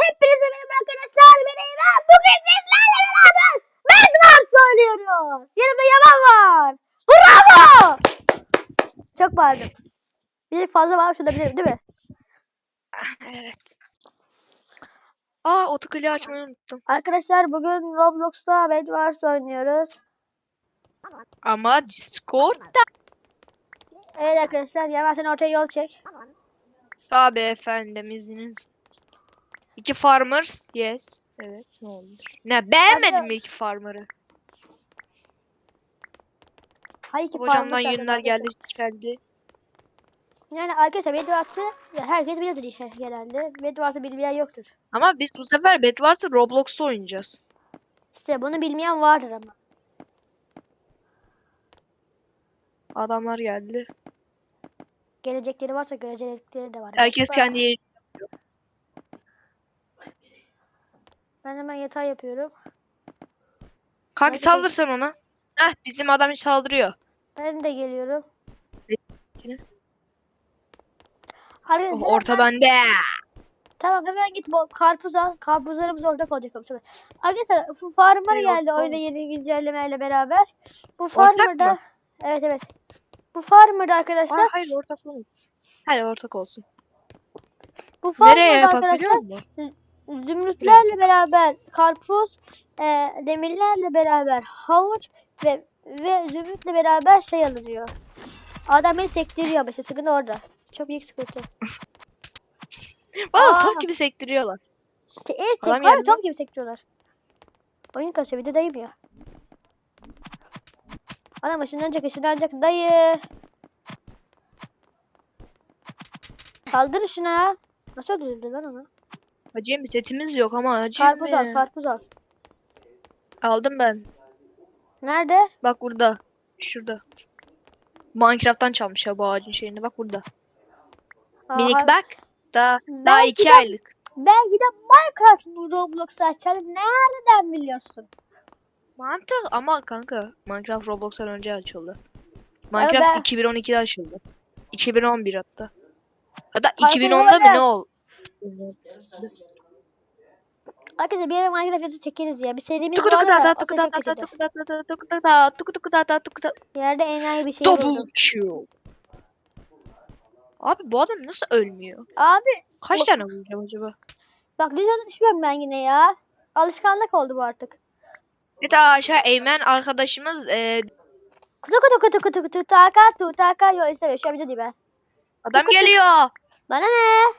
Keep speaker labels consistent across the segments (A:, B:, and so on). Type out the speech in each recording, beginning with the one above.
A: Hepinize merhaba arkadaşlar. Ben Eymen. Bugün sizlerle beraber Bedwars oynuyoruz. Yanımda Yaman var. Bravo. Çok bağırdım. Bir fazla bağırmış olabilirim değil mi?
B: Evet. Aa otokili açmayı unuttum.
A: Arkadaşlar bugün Roblox'ta Bedwars oynuyoruz.
B: Ama Discord'da.
A: Evet arkadaşlar Yaman sen ortaya yol çek.
B: Tabi efendim izniniz. İki farmers. Yes. Evet ne olur. Ne beğenmedin
A: Hadi.
B: mi iki farmer'ı?
A: Hayır ki
B: Hocamdan
A: parmak
B: yünler
A: arkadaşlar.
B: geldi geldi.
A: Yani arkadaşlar Bedwars'ı herkes biliyordur işte genelde. Bedwars'ı bilmeyen yoktur.
B: Ama biz bu sefer Bedwars'ı Roblox'ta oynayacağız.
A: İşte bunu bilmeyen vardır ama.
B: Adamlar geldi.
A: Gelecekleri varsa görecekleri de var.
B: Herkes kendi yeri.
A: Ben hemen yatağı yapıyorum.
B: Kanka
A: Hadi
B: saldır sen ona. Heh bizim adam hiç saldırıyor.
A: Ben de geliyorum. Arkadaşlar
B: Oh, orta bende.
A: Tamam hemen git bu karpuz al. Karpuzlarımız orada kalacak. yoksa. Arkadaşlar bu farmer
B: Yok,
A: geldi oyuna yeni güncellemeyle beraber. Bu
B: Ortak
A: farmer'da
B: mı?
A: Evet evet. Bu farmer'da arkadaşlar.
B: Aa, hayır ortak olsun. Hayır ortak olsun.
A: bu
B: Nereye
A: farmer'da
B: yapak biliyor
A: arkadaşlar
B: musun?
A: Zümrütlerle beraber karpuz, e, demirlerle beraber havuç ve ve zümrütle beraber şey alınıyor. Adam beni sektiriyor işte sıkıntı orada. Çok büyük sıkıntı.
B: Valla top gibi sektiriyorlar.
A: Te- Evet, tek var top gibi sektiriyorlar. Oyun kasıyor bir de dayım ya. Adam ışınlanacak ışınlanacak dayı. Saldırın şuna. Nasıl öldürdü lan onu?
B: Hacı setimiz yok ama hacı
A: Karpuz al karpuz al.
B: Aldım ben.
A: Nerede?
B: Bak burada. Şurada. Minecraft'tan çalmış ya bu ağacın şeyini. Bak burada.
A: Aa,
B: Minik bak. Daha,
A: Ben
B: daha iki
A: gidem-
B: aylık.
A: Belki de Minecraft bu Roblox'u açarım. Nereden biliyorsun?
B: Mantık ama kanka Minecraft Roblox'tan önce açıldı. Minecraft
A: ben-
B: 2012'de açıldı. 2011 hatta.
A: Farkında
B: 2010'da mı ne ol?
A: Arkadaşlar bir ara Minecraft videosu çekeriz ya. Bir serimiz var
B: da
A: O çok
B: da
A: Yerde enayi bir şey buldum.
B: Abi bu adam nasıl ölmüyor?
A: Abi
B: Kaç
A: Bu-
B: tane vuracağım acaba?
A: bak düz yola düşmüyorum ben yine ya. Alışkanlık oldu bu artık.
B: Evet aşağı Eymen arkadaşımız e,
A: Kutu kutu kutu kutu kutu taka tu taka yo istemiyor. An video değil ben.
B: adam
A: Kutu-
B: geliyor.
A: Bana ne?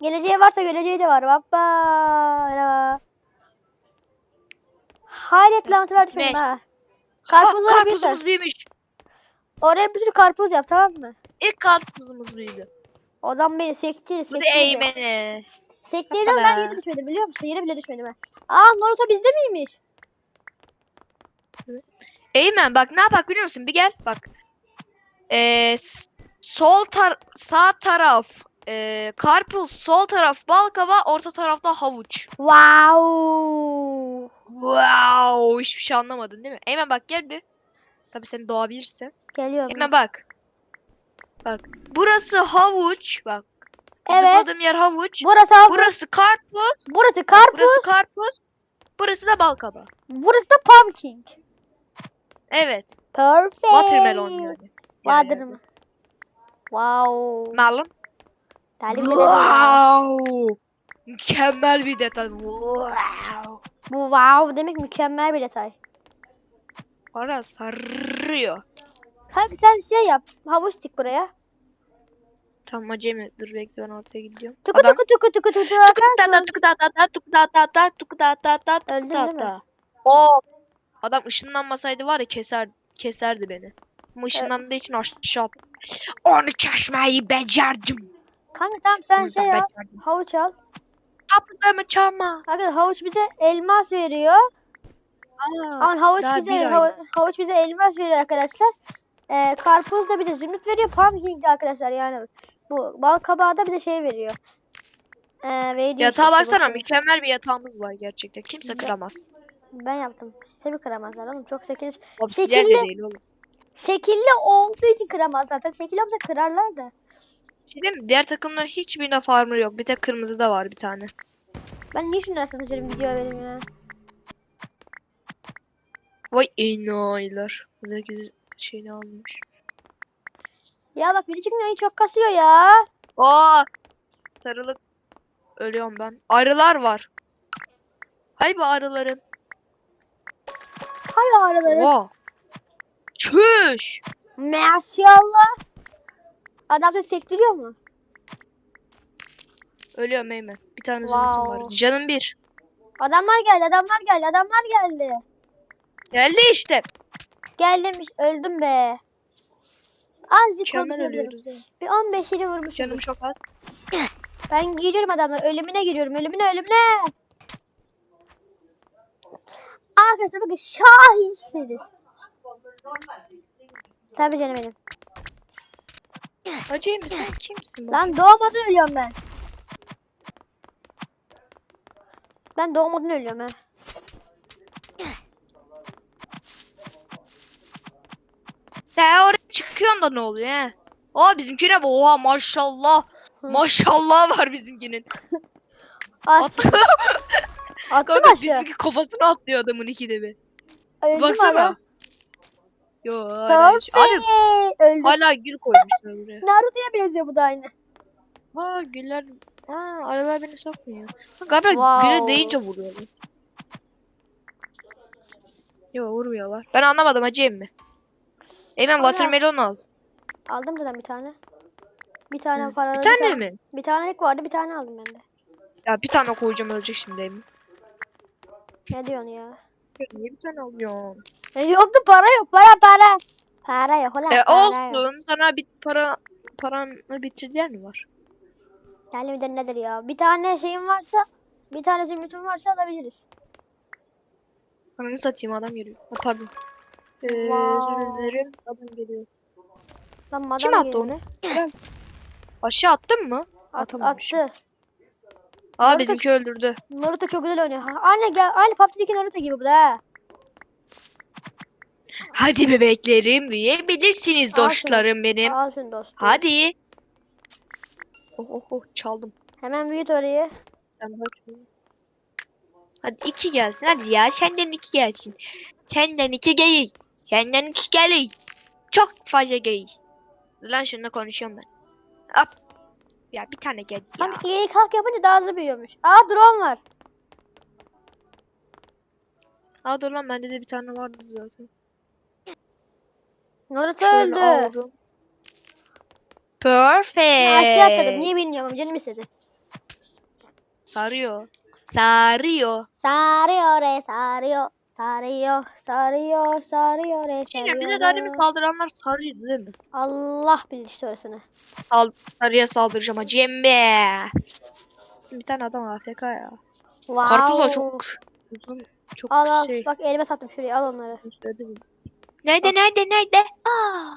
A: Geleceği varsa geleceği de var. Baba. Merhaba. Hayret lanet düşmedim ha.
B: Aa,
A: Karpuzları bir
B: karpuzumuz büyümüş.
A: Oraya bir sürü karpuz yap tamam mı?
B: İlk karpuzumuz büyüdü.
A: Adam beni sekti,
B: Bu da
A: sekti.
B: Eymen'e.
A: Sektirdim ben yere düşmedim biliyor musun? Yere bile düşmedim ben. Aa Naruto bizde miymiş?
B: Eymen bak ne yapak biliyor musun? Bir gel bak. Ee, sol tar sağ taraf ee, karpuz, sol taraf balkaba, orta tarafta havuç.
A: Wow.
B: Wow, hiçbir şey anlamadın değil mi? Eymen bak gel bir. Tabii sen doğabilirsen.
A: Geliyorum.
B: Eymen bak. Bak. Burası havuç. Bak.
A: Evet.
B: Zıpladığım yer havuç.
A: Burası havuç.
B: Burası karpuz.
A: Burası karpuz.
B: Burası karpuz. Burası da balkaba.
A: Burası da pumpkin.
B: Evet.
A: Perfect.
B: Watermelon. Yani
A: Watermelon. Wow.
B: Melon.
A: Talim wow.
B: Mükemmel bir detay. Wow.
A: Bu wow demek mükemmel bir detay.
B: Ara sarıyor.
A: Kanka sen şey yap. Havuç dik buraya.
B: Tamam acemi. Dur bekle ben ortaya gidiyorum.
A: Tuku
B: Adam.
A: tuku tuku tuku tuku tuku.
B: Tuku tuku ta ta tuku ta ta ta tuku ta ta ta tuku
A: mi?
B: ta. Oo. Adam ışınlanmasaydı var ya keser keserdi beni. Ama ışınlandığı için aşağı. Onu kesmeyi becerdim.
A: Kanka tamam sen şey yap. Havuç al.
B: Kapılarımı çalma.
A: Arkadaşlar havuç bize elmas veriyor.
B: Aa,
A: Ama havuç bize havu- havuç bize elmas veriyor arkadaşlar. Ee, karpuz da bize zümrüt veriyor. Pumpkin de arkadaşlar yani bu bal kabağı da bize şey veriyor. Ee, veriyor
B: Yatağa
A: bu
B: baksana
A: şey.
B: mükemmel bir yatağımız var gerçekten. Kimse
A: Ne?
B: kıramaz.
A: Ben yaptım. Tabii kıramazlar oğlum. Çok şekilli.
B: Obsidyen de
A: Şekilli-
B: değil oğlum.
A: Şekilli olduğu için kıramazlar. Zaten şekilli olmasa kırarlar da.
B: Şey diyeyim mi? Diğer takımların hiçbirinde farmer yok. Bir tek kırmızıda var bir tane.
A: Ben niye şunları arkadaşlarım video vereyim ya?
B: Vay enayiler. Herkes şeyini almış.
A: Ya bak bir çıkmıyor çok kasıyor ya.
B: Aa! Sarılık. Ölüyorum ben. Arılar var. Hay bu arıların.
A: Hay araları.
B: Oha. Çüş.
A: Maşallah. Adam seni sektiriyor mu?
B: Ölüyorum Eymen. Bir tane
A: Wow.
B: var. Canım bir.
A: Adamlar geldi, adamlar geldi, adamlar geldi.
B: Geldi işte.
A: Geldim, öldüm be. Azıcık
B: ölüyoruz.
A: ediyorum. Bir 15 ili vurmuşum.
B: Canım çok az.
A: Ben gidiyorum adamlar. Ölümüne giriyorum. Ölümüne ölümüne. Arkadaşlar bakın şahitsiniz. Tabii canım benim.
B: Hacı sen kimsin? bu?
A: Lan doğmadan ölüyorum ben. Ben doğmadan ölüyorum ha.
B: Sen oraya çıkıyorsun da ne oluyor he? Aa bizimkine bak. Oha maşallah. Maşallah var bizimkinin. At-
A: attım
B: Kanka
A: aşağı.
B: bizimki kafasına atlıyor adamın ikide bir.
A: Öldüm
B: Baksana.
A: adam.
B: Yo Abi
A: Perfect. Öldüm.
B: hala gül koymuşlar buraya.
A: Naruto'ya benziyor bu da aynı.
B: Aa güller. Aa aralar beni sokmuyor. Galiba
A: Wow.
B: güle deyince vuruyorlar. Yo vurmuyorlar. Ben anlamadım hacı mi? Eymen watermelon al.
A: Aldım zaten bir tane. Bir tane
B: Hı.
A: paralı.
B: Bir tane mi?
A: Bir tanelik vardı bir tane aldım ben de.
B: Ya bir tane koyacağım ölecek şimdi Eymen.
A: Ne diyorsun ya?
B: Ya Niye bir tane alıyorsun?
A: E, yoktu para yok para para. Para yok ulan
B: E
A: para yok.
B: olsun sana bir para paranı bitirdiler mi var?
A: Yani bir de nedir ya? Bir tane şeyim varsa bir tane zümrütüm varsa alabiliriz.
B: Ananı satayım adam geliyor. Ha, pardon. Ee, özür dilerim. Adam geliyor.
A: Lan madam
B: Kim attı
A: geliyor.
B: onu? Ben. Aşağı attın mı?
A: At,
B: Atamamışım.
A: attı.
B: Aa
A: Naruto-
B: bizimki öldürdü.
A: Naruto çok güzel oynuyor. Ha, Anne gel. Aynı PUBG'deki Naruto gibi bu da ha.
B: Hadi bebeklerim büyüyebilirsiniz
A: Al
B: dostlarım benim.
A: Al şunu dostum.
B: Hadi. Oh oh oh çaldım.
A: Hemen büyüt orayı.
B: Ben. Hadi iki gelsin hadi ya senden iki gelsin. Senden iki gel. Senden iki gel. Çok fazla gel. Dur Lan şununla konuşuyorum ben. Hop. Ya bir tane geldi ya.
A: Tam iyi kalk yapınca daha hızlı büyüyormuş. Aa drone var.
B: Aa dur lan bende de bir tane vardı zaten.
A: Naruto
B: Şöyle
A: öldü.
B: aldım.
A: Ben Aşağı atladım.
B: Perfect.
A: Niye bilmiyorum. Canım istedi.
B: Sarıyor. Sarıyor.
A: Sarıyor re sarıyor. Sarıyor, sarıyor, sarıyor re
B: Yine bize
A: sarıyor.
B: daha demin saldıranlar sarıydı değil mi?
A: Allah bilir işte orasını.
B: Sarıya saldıracağım ha Cembe. Bizim bir tane adam AFK ya.
A: Wow.
B: Karpuz da çok uzun. Çok
A: Al al.
B: şey.
A: Bak elime sattım şuraya al onları.
B: Nerede bu? Nerede nerede? Aa.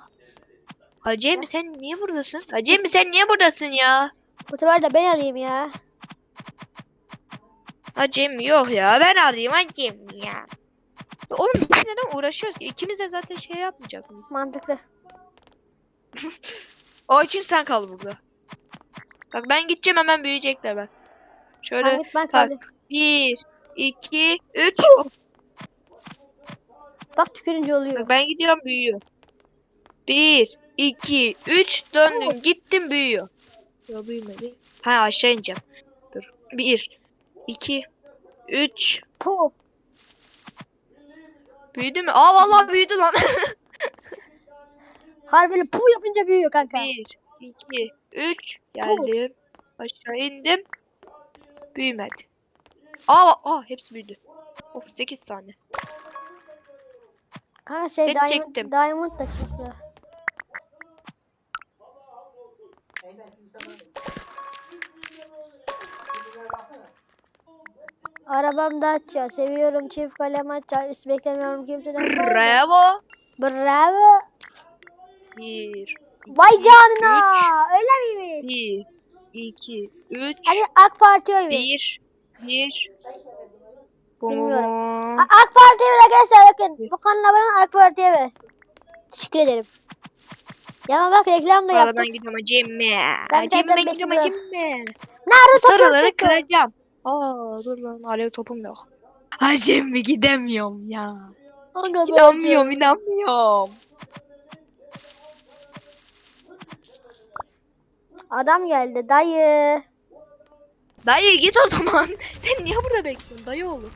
B: Hacı Emmi sen niye buradasın? Hacı Emmi sen niye buradasın ya?
A: Bu sefer de ben alayım ya.
B: Hacı Emmi yok ya ben alayım Hacı Emmi ya. Oğlum biz neden uğraşıyoruz ki? İkimiz de zaten şey yapmayacak mıyız?
A: Mantıklı.
B: O için sen kal burada. Bak ben gideceğim hemen büyüyecekler bak. Şöyle
A: git ben
B: bak.
A: kaldım.
B: Bir, iki, üç.
A: Bak tükürünce oluyor.
B: bak ben gidiyorum büyüyor. Bir, iki, üç döndün gittin büyüyor. Yok büyümedi. Ha aşağı ineceğim. Dur. Bir, iki, üç.
A: Puh.
B: Büyüdü mü? Aa vallahi büyüdü lan.
A: Harbiden puh yapınca büyüyor kanka.
B: Bir, iki, üç. Geldim. Aşağı indim. Büyümedi. Aa, aa hepsi büyüdü. Of 8 tane.
A: Kanka şey
B: Set
A: diamond,
B: çektim.
A: diamond da çıktı. Arabam Dacia. Seviyorum çift kalem açar. Hiç beklemiyorum kimseden.
B: Bravo.
A: Bravo.
B: Bir,
A: Vay
B: iki,
A: canına.
B: üç.
A: Öyle miymiş?
B: Bir, iki, üç,
A: Hadi AK Parti'ye oy
B: bir, bir.
A: Bilmiyorum. A- AK Parti'ye ver arkadaşlar bakın. Bu kanala abone AK Parti'ye ver. Teşekkür ederim. Ya bak reklam da
B: Valla
A: yaptık.
B: ben gidiyorum acemi.
A: Ben
B: Acemi
A: zaten
B: ben gidiyorum acemi.
A: Naruto
B: Sarıları kıracağım. Aa dur lan alev topum yok. Hacem mi gidemiyorum ya.
A: Kanka
B: İnanmıyorum inanmıyorum.
A: Adam geldi dayı.
B: Dayı git o zaman. Sen niye burada bekliyorsun dayı oğlu?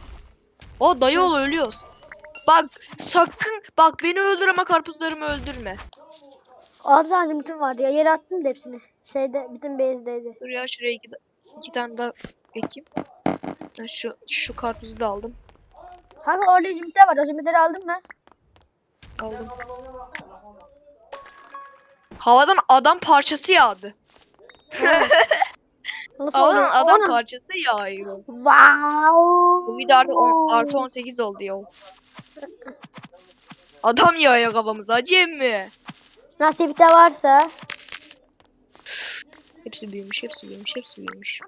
B: O dayı oğlu ölüyor. Bak sakın bak beni öldür ama karpuzlarımı öldürme.
A: Az tane bütün vardı ya. Yere attım da hepsini. Şeyde bizim base'deydi.
B: Dur ya şuraya iki, iki tane daha ekeyim. Ben şu şu karpuzu da aldım.
A: Kanka orada zümrütler var. O zümrütleri aldın mı?
B: Aldım. Havadan adam parçası yağdı.
A: Nasıl
B: Havadan
A: oluyor?
B: adam
A: Ona-
B: parçası yağıyor.
A: Wow.
B: Bu video artı, on, artı 18 oldu ya. Adam yağıyor kafamıza acem mi?
A: Nasipte varsa.
B: Hepsi büyümüş, hepsi büyümüş, hepsi büyümüş.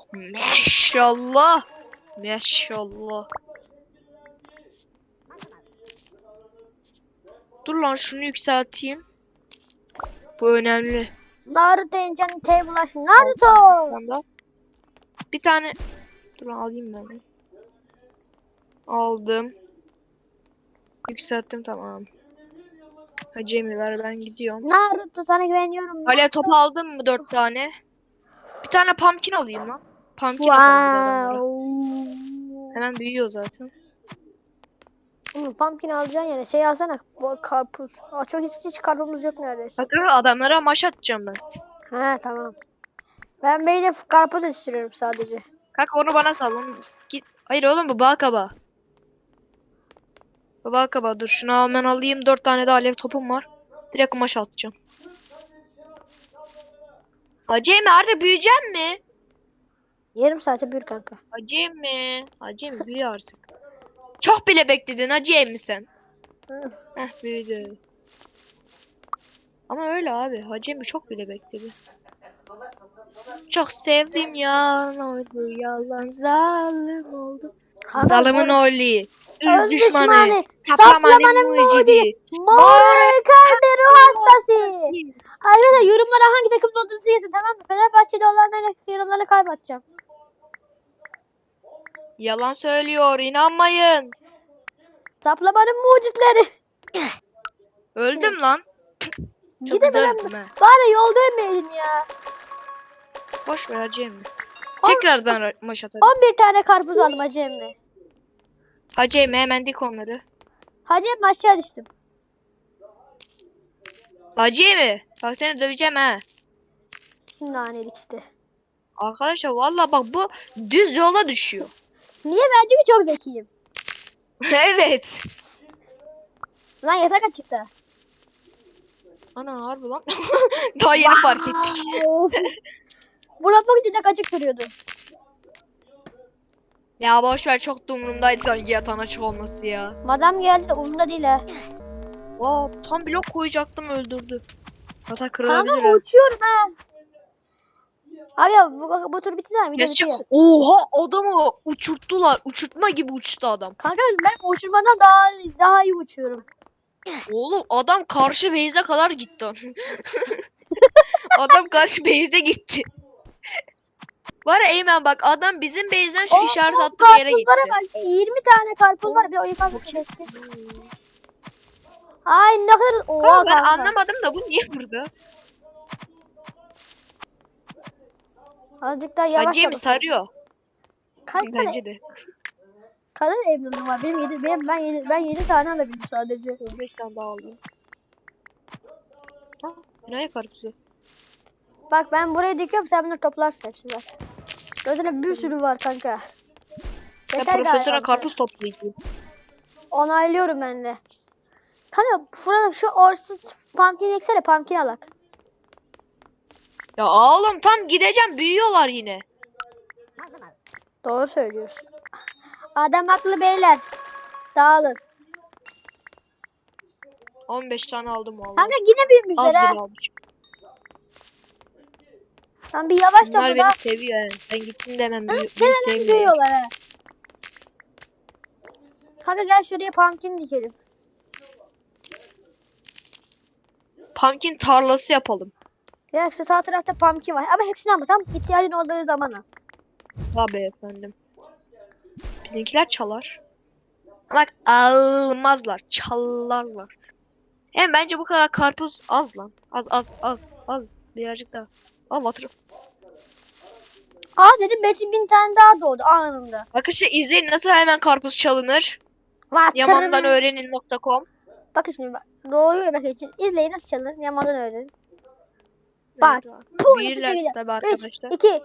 B: Oh maşallah. Maşallah. Dur lan şunu yükselteyim. Bu önemli.
A: Naruto Enchanted Blush. Naruto.
B: Bir tane dur alayım ben. Aldım. Yükselttim tamam. Acemiler ben gidiyorum.
A: Naruto sana güveniyorum.
B: Alev topu aldın mı dört tane? Bir tane pumpkin alayım lan. Pumpkin adamlara.
A: Wow.
B: Hemen büyüyor zaten.
A: Oğlum pumpkin alacaksın yere şey alsana bu karpuz. Aa, çok hiç, hiç karpuzumuz yok neredeyse.
B: Bakın adamlara maş atacağım ben.
A: He tamam. Ben beyle karpuz yetiştiriyorum sadece.
B: Kanka onu bana sal. Onu git. Hayır oğlum bu bal kabağı. Bu bal kabağı. Dur şunu ben alayım. Dört tane de alev topum var. Direkt maş atacağım. Acemi artık büyüyecek mi?
A: Yarım saate büyür kanka.
B: Acemi. Acemi büyü artık. Çok bile bekledin Acemi sen.
A: Hı.
B: Heh büyüdü. Ama öyle abi. Hacemi çok bile bekledi. Çok sevdim ya. Ne oldu? Yalan zalim oldu.
A: Bu-
B: oğlu. Öz düşmanı.
A: düşmanı,
B: Saplamanın
A: saplamanın
B: mucidi.
A: Mor kalbi ruh hastası. Arkadaşlar yorumlara hangi takımda olduğunuzu yazın tamam mı? Fenerbahçe'de olanları yorumlara kaybedeceğim.
B: Yalan söylüyor. inanmayın.
A: Saplamanın mucitleri.
B: Öldüm lan. Çok güzel öldüm ha.
A: Bari yolda ölmeyeydin ya.
B: Boş ver Hacemi. Tekrardan ra- maç atarız.
A: 11 tane karpuz aldım hacı emmi.
B: Hacemi hemen dik onları.
A: Hacı emmi aşağı düştüm.
B: Hacemi. Bak seni döveceğim ha.
A: Nanelik işte.
B: Arkadaşlar valla bak bu düz yola düşüyor.
A: Niye ben çünkü çok zekiyim.
B: evet.
A: Lan yasak açıktı.
B: Ana harbi lan. Daha yeni fark ettik.
A: Bu rapor direkt açık duruyordu.
B: Ya boş ver çok da umurumdaydı sanki yatağın açık olması ya.
A: Madam geldi umurumda değil ha.
B: Aa, tam blok koyacaktım öldürdü. Hatta kırılabilir.
A: Kanka
B: ha.
A: uçuyorum ha. Aga bu, bu tur bitti zaten bitiyor.
B: Oha adamı uçurttular. Uçurtma gibi uçtu adam.
A: Kanka ben uçurmadan daha daha iyi uçuyorum.
B: Oğlum adam karşı base'e kadar gitti. adam karşı base'e gitti. Var ya Eymen bak adam bizim base'den şu işaret attığım yere gitti.
A: Karpuzlara bak. 20 tane karpuz var bir oyun fazla bekle. Ay ne kadar oha
B: Kanka ben anlamadım da bu niye burada?
A: Azıcık daha yavaş yavaş.
B: sarıyor?
A: Kaç tane
B: Bence de.
A: kadar evliliğim var? Benim 7 benim ben 7 ben 7 tane alabildim sadece.
B: 5 tane daha aldım. Ha, ne karpuzu?
A: Bak ben buraya dikiyorum sen bunları toplarsın hepsi var. Zaten bir sürü var kanka. Yeter
B: profesyonel
A: galiba.
B: karpuz toplayıcıyım.
A: Onaylıyorum ben de. Kanka burada şu orsuz pumpkin eksene pumpkin alak.
B: Ya oğlum tam gideceğim büyüyorlar yine.
A: Doğru söylüyorsun. Adam haklı beyler. Dağılın.
B: 15 tane aldım vallahi.
A: Kanka yine büyümüşler
B: Az
A: ha.
B: bile almış.
A: Sen bir yavaş
B: Bunlar
A: topla
B: beni
A: da.
B: seviyor yani. Ben gittim demem.
A: Hı,
B: Beni,
A: Sen
B: beni
A: hemen
B: sevmiyor.
A: büyüyorlar ha. Kanka gel şuraya pumpkin dikelim.
B: Pumpkin tarlası yapalım.
A: Gel şu sağ tarafta pumpkin var. Ama hepsini alma tamam? İhtiyacın olduğu zaman al.
B: Tabii efendim. Bizimkiler çalar. Bak almazlar. Çalarlar. Hem bence bu kadar karpuz az lan. Az az az az. Birazcık daha. Al water.
A: Aa dedim 5000 tane daha doğdu anında.
B: Arkadaşlar izleyin nasıl hemen karpuz çalınır.
A: Water.
B: Yamandanöğrenin.com
A: Bakın şimdi bak. Doğuyor bakın için. İzleyin nasıl çalınır. Yamandan öğrenin. Bak,
B: Evet,
A: puh,
B: Bir tabi
A: 3,
B: arkadaşlar.
A: 2, 1.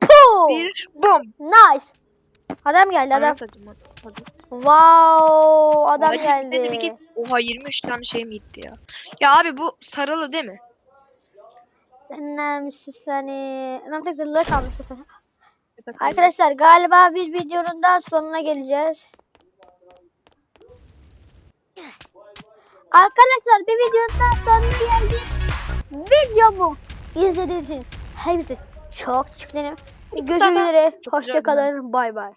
A: Puu.
B: Bir bom.
A: Nice. Adam geldi adam.
B: Satayım hadi.
A: Wow. Adam
B: Hadi git,
A: geldi.
B: git. Oha 23 tane şeyim gitti ya. Ya abi bu sarılı değil mi?
A: Senden seni. Adam tek zırhları kalmış bu sefer. Arkadaşlar galiba bir videonun daha sonuna geleceğiz. Arkadaşlar bir videonun daha sonuna geldik. Videomu izlediğiniz için hepinize çok ederim. Görüşmek üzere.
B: Çok
A: Hoşçakalın. Bay bay.